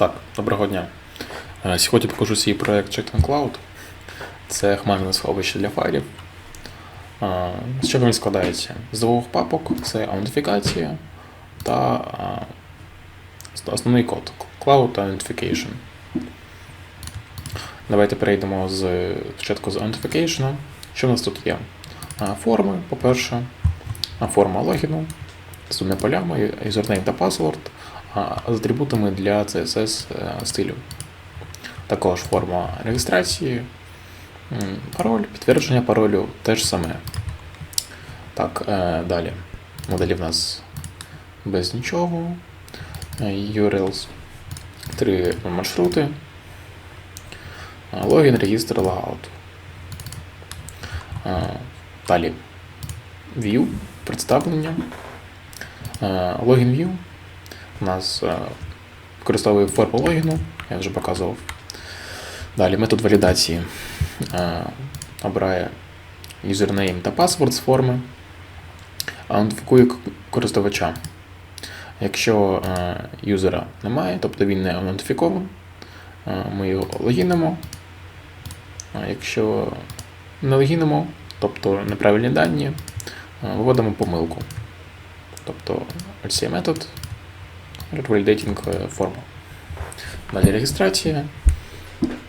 Так, доброго дня. Е, Сьогодні покажу свій проект Checkpoint Cloud. Це хмарне сховище для файлів. Е, З чого він складається? З двох папок це аутентифікація та е, основний код Cloud Authentication. Давайте перейдемо з спочатку з Authentication. Що в нас тут є? Форми, по-перше, форма логіну з полями, username та з атрибутами для CSS е, стилю. Також форма реєстрації, пароль, підтвердження паролю теж саме. Так, е, далі. Моделі в нас без нічого. Е, URLs. Три маршрути. Логін, регістр, логаут. Далі. View, представлення. Логін view у нас е, використовує форму логіну, я вже показував. Далі метод валідації е, обирає юзернейм та паспорт з форми, аутентифікує користувача. Якщо е, юзера немає, тобто він не аутентифікований, ми його логінимо. Якщо не логінимо, тобто неправильні дані, виводимо помилку. Тобто ось цей метод Validating е, форму. Далі реєстрація.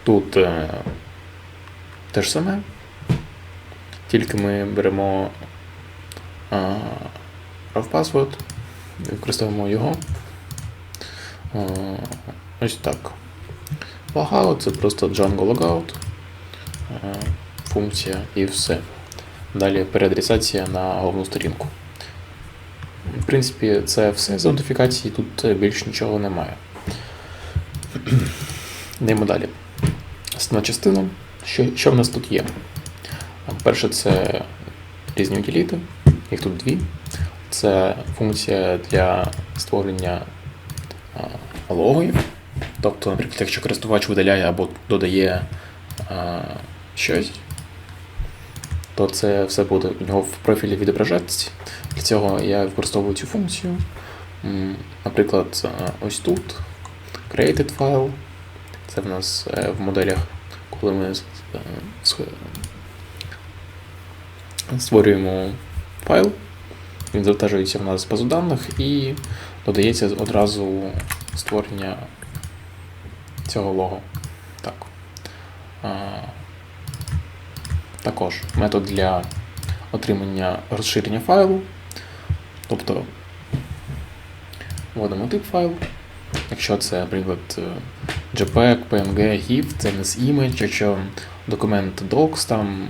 Тут е, те ж саме. Тільки ми беремо е, rough password, використовуємо його. Е, ось так. Logout це просто Django Logout. Е, функція і все. Далі переадресація на головну сторінку. В принципі, це все з аутентифікації, тут е, більш нічого немає. Йдемо далі. Основна частина. Що, що в нас тут є? Перше, це різні утиліти, їх тут дві. Це функція для створення а, логів. Тобто, наприклад, якщо користувач видаляє або додає а, щось, то це все буде у нього в профілі відображатися. Для цього я використовую цю функцію. Наприклад, е, ось тут created file. Це в нас е, в моделях, коли ми е, створюємо файл, він завантажується в нас з базу даних і додається одразу створення цього лого. Так. Також метод для отримання розширення файлу. Тобто вводимо тип файлу. Якщо це, наприклад, е, JPEG, PNG, GIF, це не з image, якщо документ docs, там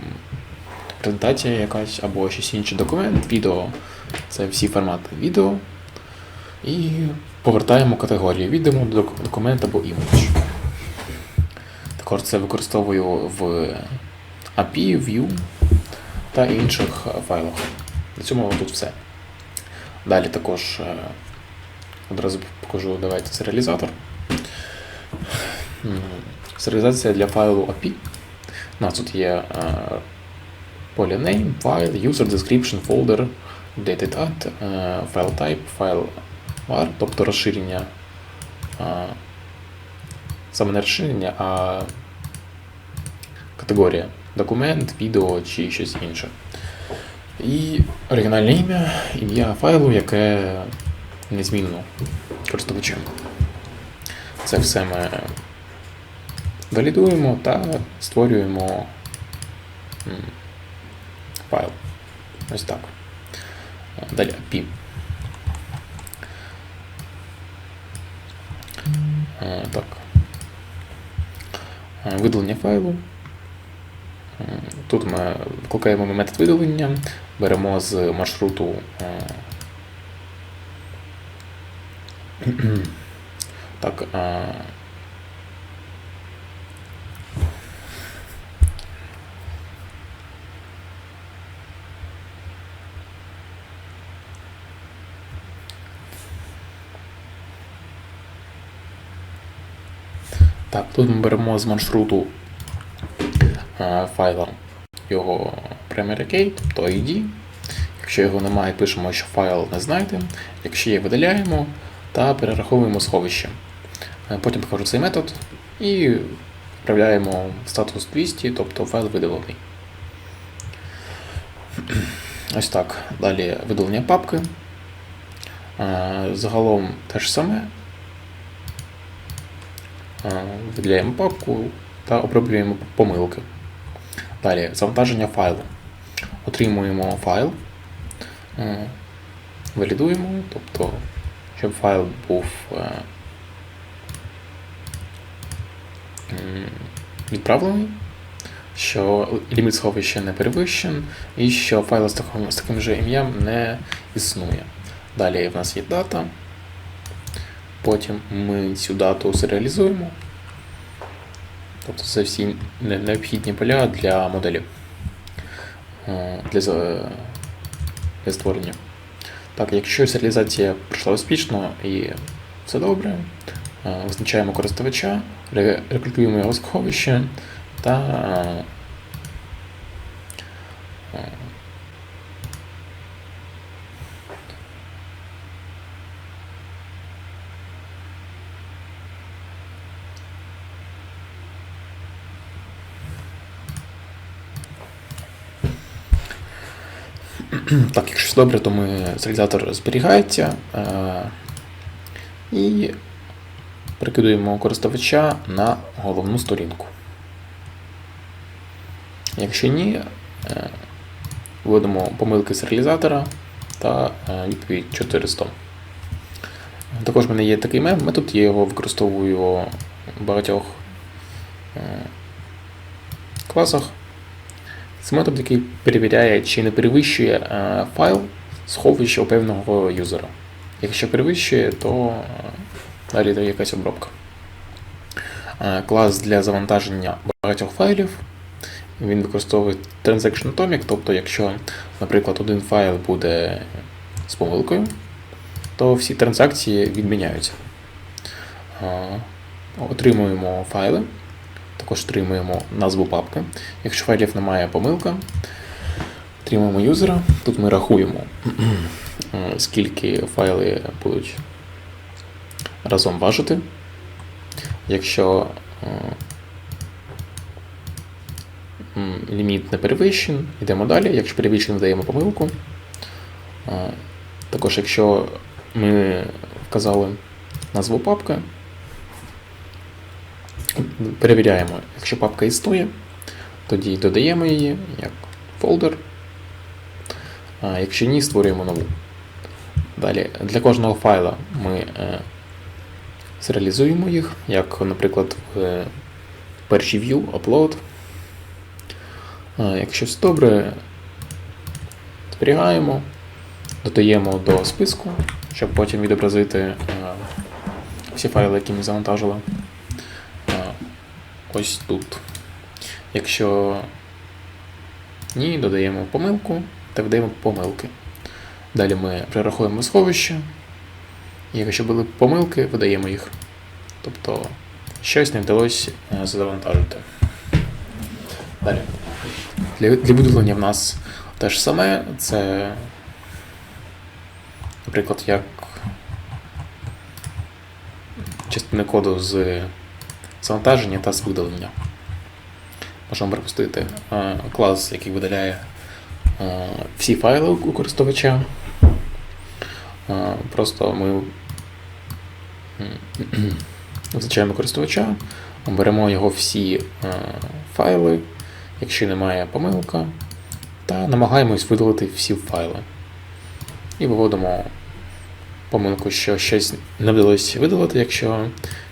презентація якась або щось інший документ, відео, це всі формати відео. І повертаємо категорію відео, док- документ або імідж. Також це використовую в API, View та інших файлах. На цьому тут все. Далі також е, одразу покажу, давайте серіалізатор. Серіалізація для файлу API. У нас тут є поле name, file, user description, folder, data type, е, file type, file var, тобто розширення. е, Саме не розширення, а категорія. Документ, відео чи щось інше. І оригінальне ім'я, ім'я файлу, яке незмінно користувачем. Це все ми валідуємо та створюємо файл. Ось так. Далі API. Е, Так. Е, Видалення файлу. Тут ми викликаємо метод видалення, беремо з маршруту. е, Так. е, Так, тут ми беремо з маршруту файла його primary key, тобто ID. Якщо його немає, пишемо, що файл не знайдемо. Якщо є, видаляємо та перераховуємо сховище. Е, Потім покажу цей метод і відправляємо статус 200, тобто файл видалений. Ось так. Далі видалення папки. Е, Загалом те ж саме. Е, Виділяємо папку та оброблюємо помилки. Далі завантаження файлу. Отримуємо файл, е, валідуємо, тобто, щоб файл був е, відправлений, що ліміт сховища не перевищен, і що файл з таким, з таким же ім'ям не існує. Далі в нас є дата. Потім ми цю дату серіалізуємо. Тобто це всі необхідні поля для моделі. е, Для, для створення. Так, якщо серіалізація пройшла успішно і все добре, е, визначаємо користувача, ре- рекрутуємо його сховище та Так, якщо все добре, то ми серіалізатор зберігається е, і прикидуємо користувача на головну сторінку. Якщо ні, е, вводимо помилки серіалізатора та е, відповідь 400. Також в мене є такий мем- метод, я його використовую в багатьох класах. Це метод, який перевіряє, чи не перевищує е, файл сховища у певного юзера. Якщо перевищує, то е, далі йде якась обробка. Е, Клас для завантаження багатьох файлів. Він використовує Transaction Atomic, тобто, якщо, наприклад, один файл буде з помилкою, то всі транзакції відміняються. Отримуємо файли, також отримуємо назву папки. Якщо файлів немає помилка, отримуємо юзера. Тут ми рахуємо, е, скільки файли будуть разом важити. Якщо е, ліміт не перевищений, йдемо далі. Якщо перевищений, даємо помилку. Е, Також, якщо ми вказали назву папки, перевіряємо, якщо папка існує, тоді додаємо її як фолдер. А якщо ні, створюємо нову. Далі для кожного файла ми е, серіалізуємо їх, як, наприклад, в першій view upload. Якщо все добре, зберігаємо, додаємо до списку, щоб потім відобразити е, всі файли, які ми завантажили. Ось тут. Якщо ні, додаємо помилку та вдаємо помилки. Далі ми перерахуємо сховище. І якщо були помилки, видаємо їх. Тобто щось не вдалося е, завантажити. Далі. Для, для видалення в нас те ж саме. Це, наприклад, як частини коду з завантаження та з видалення. Можемо пропустити е, клас, який видаляє е, всі файли у користувача. Е, Просто ми визначаємо користувача, беремо його всі файли, якщо немає помилка, та намагаємось видалити всі файли. І виводимо помилку, що щось не вдалося видалити, якщо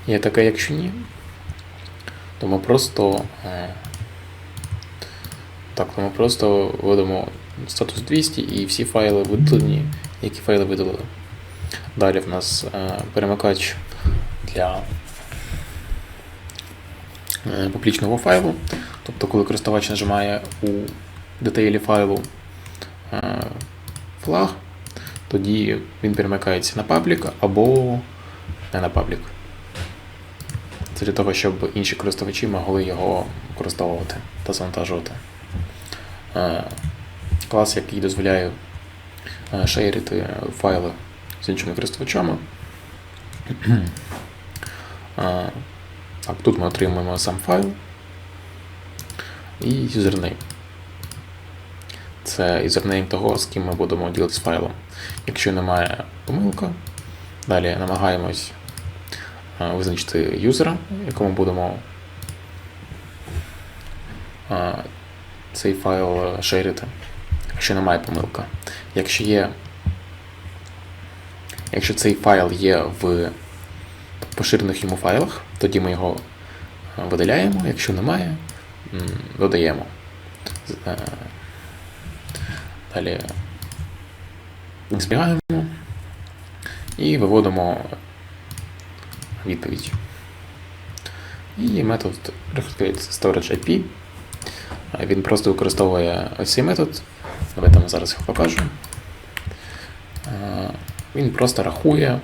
є таке, якщо ні, то ми просто. е, Так, то ми просто вводимо статус 200 і всі файли видалені, які файли видалили. Далі в нас е, перемикач для е, публічного файлу. Тобто, коли користувач нажимає у детейлі файлу флаг, тоді він перемикається на паблік або не на паблік. Це для того, щоб інші користувачі могли його використовувати та завантажувати. Е, Клас, який дозволяє е, шерити файли з іншими користувачами. Е, Так, тут ми отримуємо сам файл і юзернейм. Це юзернейм того, з ким ми будемо ділитися файлом. Якщо немає помилка, далі намагаємось визначити юзера, якому будемо е, цей файл е, шерити, якщо немає помилка. Якщо є, якщо цей файл є в поширених йому файлах, тоді ми його е, видаляємо, якщо немає, додаємо. Е, Далі збігаємо і виводимо відповідь. І метод request storage IP. Е, Він просто використовує ось цей метод. Давайте ми зараз його покажу. Е, Він просто рахує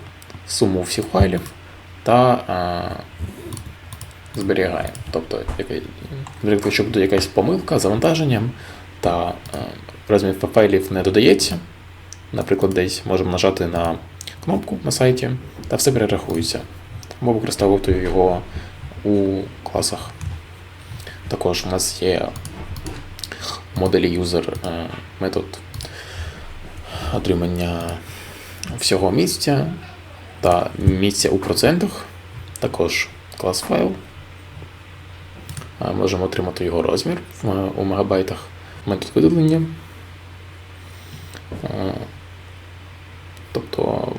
суму всіх файлів та е, зберігає. Тобто, наприклад, якщо буде якась помилка з завантаженням та розмір файлів не додається, наприклад, десь можемо нажати на кнопку на сайті та все перерахується. Або використовувати його у класах. Також у нас є моделі user е, метод отримання всього місця та місця у процентах. Також клас файл. Е, Можемо отримати його розмір у мегабайтах. Метод видалення. Е, Тобто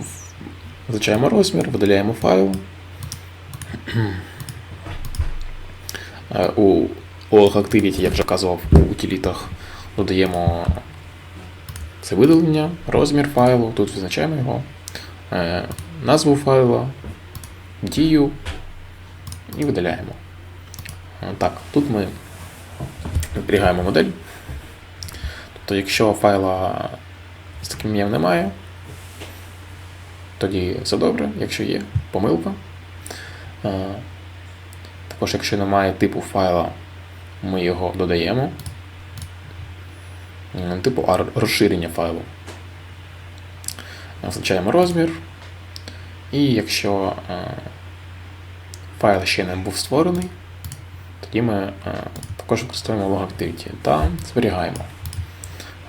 визначаємо розмір, видаляємо файл. У log Activity, як вже казав, у утилітах додаємо це видалення, розмір файлу, тут визначаємо його, е, назву файла, дію і видаляємо. Е, Так, тут ми зберігаємо модель. Тобто, якщо файла з таким ім'ям немає, тоді все добре, якщо є помилка. Е, Також, якщо немає типу файла, ми його додаємо. Типу розширення файлу. Визначаємо розмір. І якщо е, файл ще не був створений, тоді ми е, також використовуємо log activity та зберігаємо.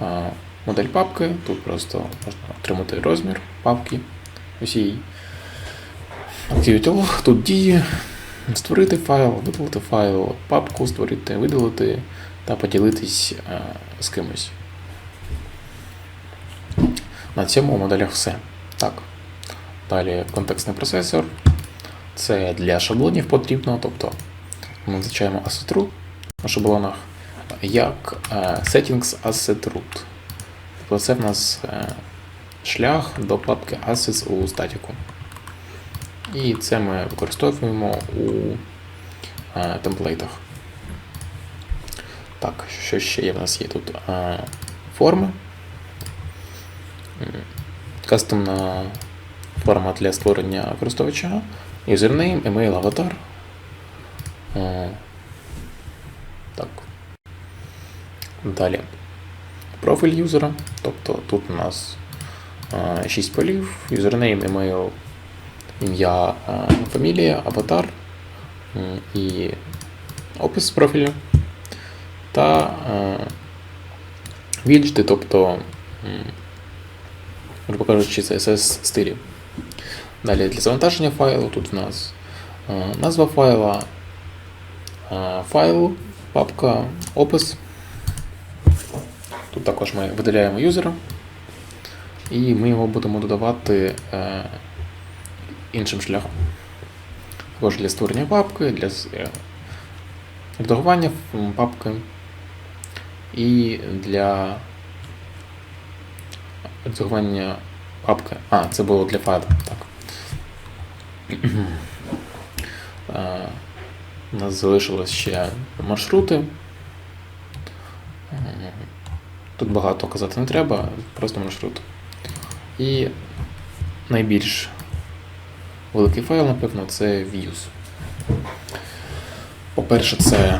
Е, Модель папки, тут просто можна отримати розмір папки усій. Log, тут дії, створити файл, видалити файл, папку створити, видалити та поділитись е, з кимось. На цьому моделях все. Так. Далі контекстний процесор. Це для шаблонів потрібно, тобто ми визначаємо asset root на шаблонах як е, settings asset root. Тобто це в нас е, шлях до папки assets у статіку. І це ми використовуємо у е, темплейтах. Так, що ще є? В нас є тут е, форми. Кастомна форма для створення користувача, юзернейм, email, аватар. Е, Так. Далі. Профіль юзера. Тобто тут у нас 6 полів, юзернейм, email, ім'я, е, фамілія, аватар м, і опис профілю. Та е, віджити, тобто, м, грубо кажучи, CSS стилі. Далі для завантаження файлу тут у нас е, назва файла, е, файл, папка, опис. Тут також ми видаляємо юзера, і ми його будемо додавати е, іншим шляхом. Також для створення папки, для е, редагування папки і для редагування папки. А, це було для файлу, так. У нас залишилось ще маршрути. Тут багато казати не треба, просто маршрут. І найбільш великий файл, напевно, це views. По-перше, це е,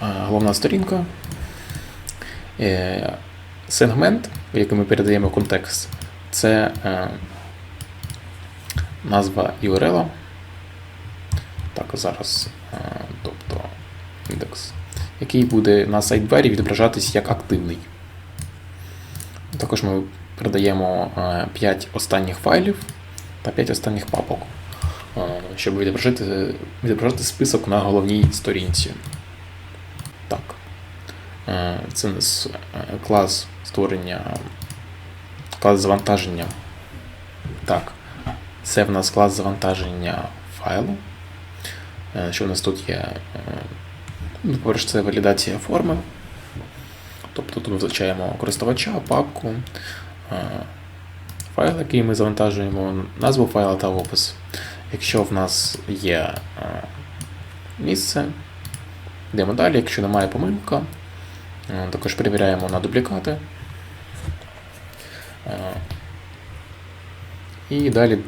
головна сторінка, Е, сегмент, в який ми передаємо контекст, це е, назва URL, Так, зараз, тобто індекс, який буде на сайдбарі відображатись як активний. Також ми передаємо 5 останніх файлів та 5 останніх папок, е, щоб відображати, відображати список на головній сторінці. Так. Е, Це у нас е, клас створення, клас завантаження. Так. Це в нас клас завантаження файлу. Що у нас тут є? Ну, по-перше, це валідація форми. Тобто тут ми визначаємо користувача, папку, файл, який ми завантажуємо, назву файла та опис. Якщо в нас є е, місце, йдемо далі, якщо немає помилка, е, також перевіряємо на дублікати. Е, І далі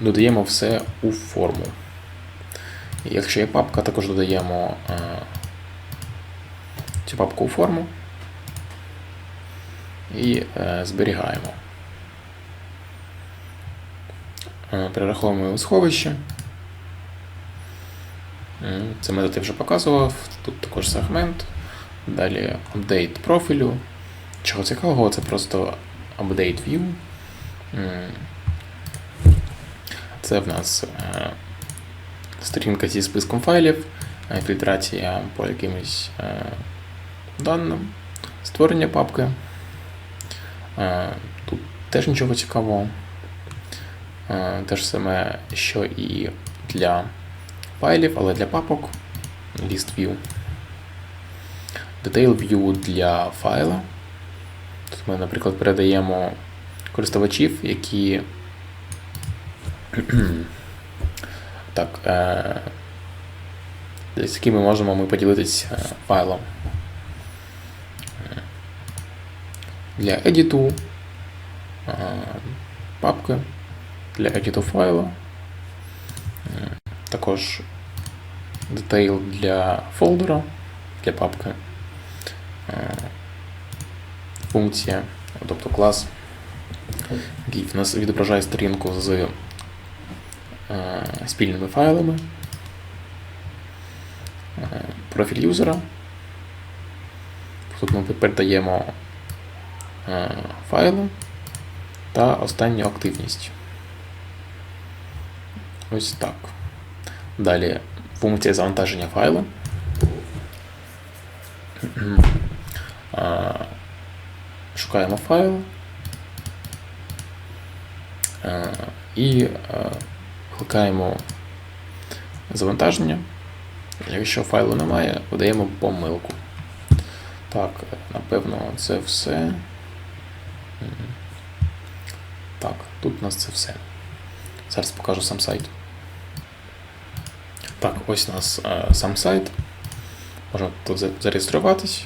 додаємо все у форму. Якщо є папка, також додаємо цю папку у форму і зберігаємо. Е, Перераховуємо у сховище. Це метод я вже показував. Тут також сегмент. Далі апдейт профілю. Чого цікавого, це просто update view. Це в нас е, сторінка зі списком файлів, е, фільтрація по якимось е, даним, створення папки. Е, Тут теж нічого цікавого. Е, Те ж саме, що і для файлів, але для папок. List view. Detail view для файла. Тут ми, наприклад, передаємо користувачів, які. так, е, з якими можемо ми поділитися е, файлом. Для едіту папки, для едіту файлу. Також детейл для фолдера, для папки. Функція, тобто клас, який в нас відображає сторінку з е, спільними файлами. Е, Профіль юзера. Тут ми передаємо е, файли та останню активність. Ось так. Далі функція завантаження файлу. Шукаємо файл і кликаємо завантаження. Якщо файлу немає, видаємо помилку. Так, напевно, це все. Так, тут у нас це все. Зараз покажу сам сайт. Так, ось у нас е, сам сайт. Можна тут зареєструватись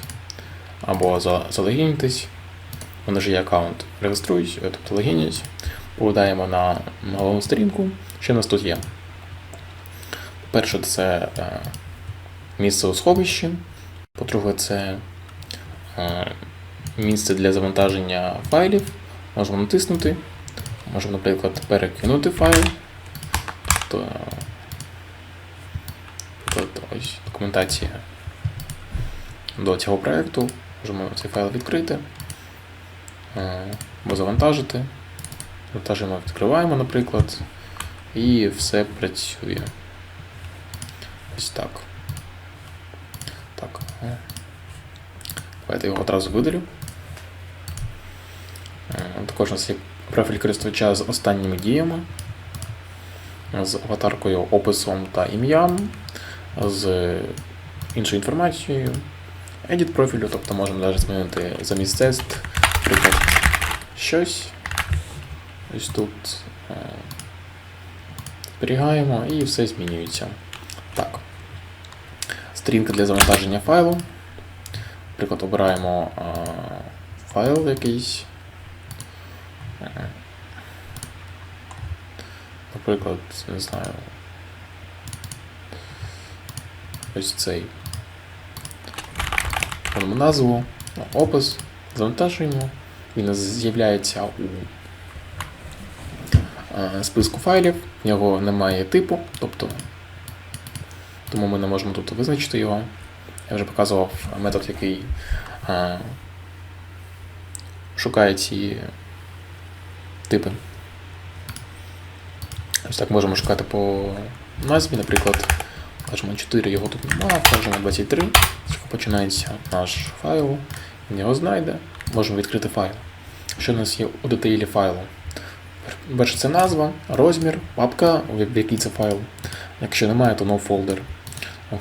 або за- залогінитись. Вони ж є аккаунт. Реєструють, е, тобто логінять. Повидаємо на головну сторінку. Що у нас тут є? Перше, це е, місце у сховищі. По-друге, це місце для завантаження файлів. Можемо натиснути. Можемо, наприклад, перекинути файл. Тобто ось документація до цього проєкту. Можемо цей файл відкрити е, або завантажити. Завантажуємо, відкриваємо, наприклад, і все працює. Ось так. Так. е. Давайте його одразу видалю. Е, Також у нас є профіль користувача з останніми діями, з аватаркою, описом та ім'ям, з іншою інформацією. Edit профілю, тобто можемо навіть змінити замість тест, наприклад, щось. Ось тут е, зберігаємо і все змінюється. Так. Сторінка для завантаження файлу. Наприклад, обираємо е, файл якийсь. Е, Наприклад, не знаю. Ось цей. Робимо назву, опис, завантажуємо. Він з'являється у е, списку файлів, в нього немає типу, тобто тому ми не можемо тут визначити його. Я вже показував метод, який е, шукає ці типи. Ось так можемо шукати по назві, наприклад, кажемо 4, його тут немає, вкажемо 23, з починається наш файл, він його знайде, можемо відкрити файл. Що у нас є у детейлі файлу? Перше це назва, розмір, папка, в якій це файл. Якщо немає, то no folder.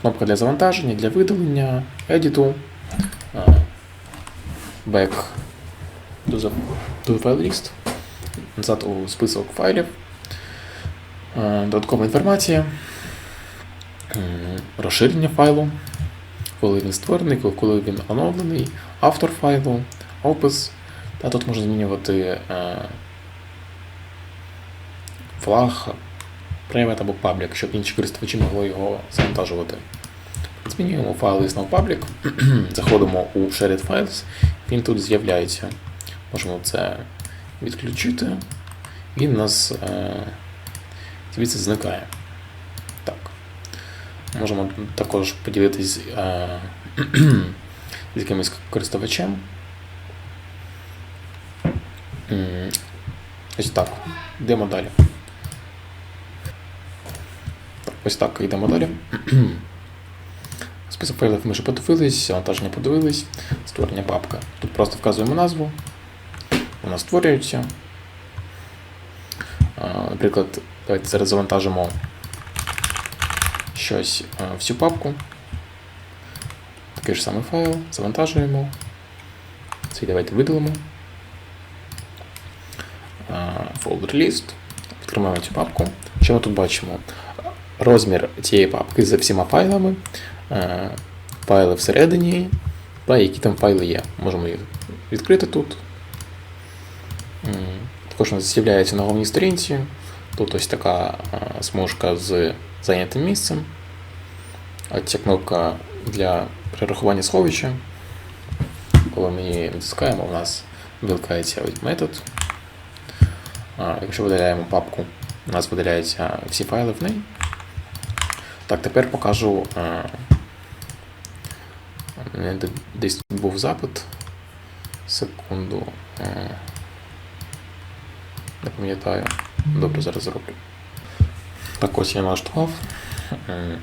Кнопка для завантаження, для видалення, едіту, back the, file list, назад у список файлів, додаткова інформація, розширення файлу, коли він створений, коли він оновлений, автор файлу, опис. Та тут можна змінювати е, флаг, private або public, щоб інші користувачі могли його завантажувати. Змінюємо файл is now public, заходимо у Shared Files, він тут з'являється. Можемо це відключити. Він у нас е, звідси зникає. Можемо також поділитись е, з якимось користувачем. Ось так. Йдемо далі. Ось так йдемо далі. Список файлів ми вже подивились, завантаження подивились, створення папка. Тут просто вказуємо назву, вона створюється. Наприклад, давайте зараз завантажимо щось в цю папку. Такий ж самий файл, завантажуємо. Цей давайте видалимо. А, Folder list. Відкриваємо цю папку. Що ми тут бачимо? Розмір цієї папки за всіма файлами, е, файли всередині, та які там файли є. Можемо їх відкрити тут. Також у нас з'являється на головній сторінці. Тут ось така е, смужка з зайнятим місцем. А ця кнопка для перерахування сховища. Коли ми її натискаємо, у нас вилкається метод. Якщо видаляємо папку, у нас видаляються всі файли в неї. Так, тепер покажу. Десь тут був запит. Секунду. е, Не пам'ятаю. Добре, зараз зроблю. Так, ось я налаштував. М,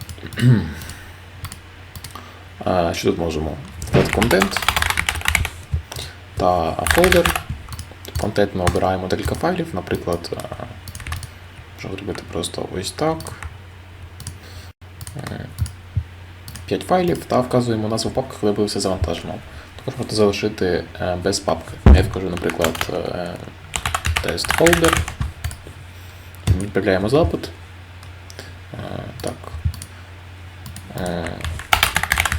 Е, Що тут можемо? Вкладати контент та фолдер. Контент ми обираємо декілька файлів, наприклад, е, можемо робити просто ось так. 5 файлів та вказуємо назву папки, коли буде все завантажено. Також можна залишити е, без папки. Я вкажу, наприклад, е, тест folder. Відправляємо запит. Е, Так. Е,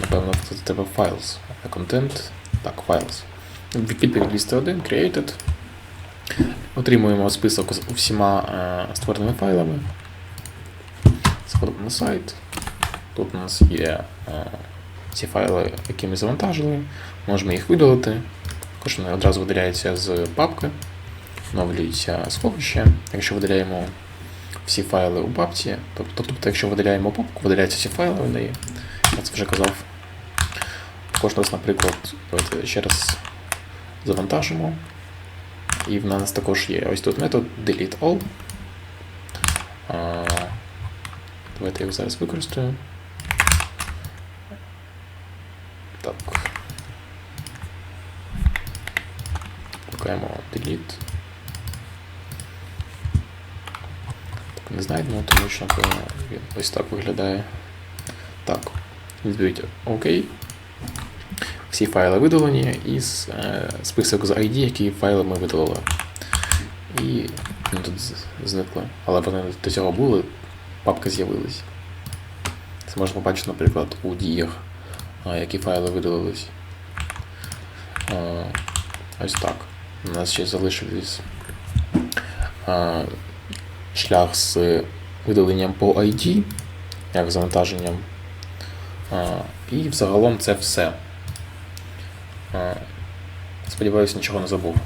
Напевно, це тебе files. Content. Так, files. Відповідь лісти 1, created. Отримуємо список з усіма е, створеними файлами. Заходимо на сайт. Тут у нас є е, ці файли, які ми завантажили. Можемо їх видалити. Також вони одразу видаляються з папки, оновлюється сховище. Якщо видаляємо всі файли у папці, тобто, тобто якщо видаляємо папку, видаляються всі файли в неї. Я це вже казав. У нас, наприклад, ще раз завантажимо. І в нас також є ось тут метод delete all. Давайте його зараз використаю. Так. Шукаємо delete. Так, не знайдемо, тому що він ось так виглядає. Так, відповідь ОК. Всі файли видалені і з, е, список з ID, які файли ми видалили. І ну, тут зникли. Але вони до цього були, папки з'явились. Це можна побачити, наприклад, у діях, які файли видалились. Ось так. У нас ще залишився шлях з видаленням по ID, як завантаженням. І взагалом це все. А, Сподіваюсь, нічого не забув.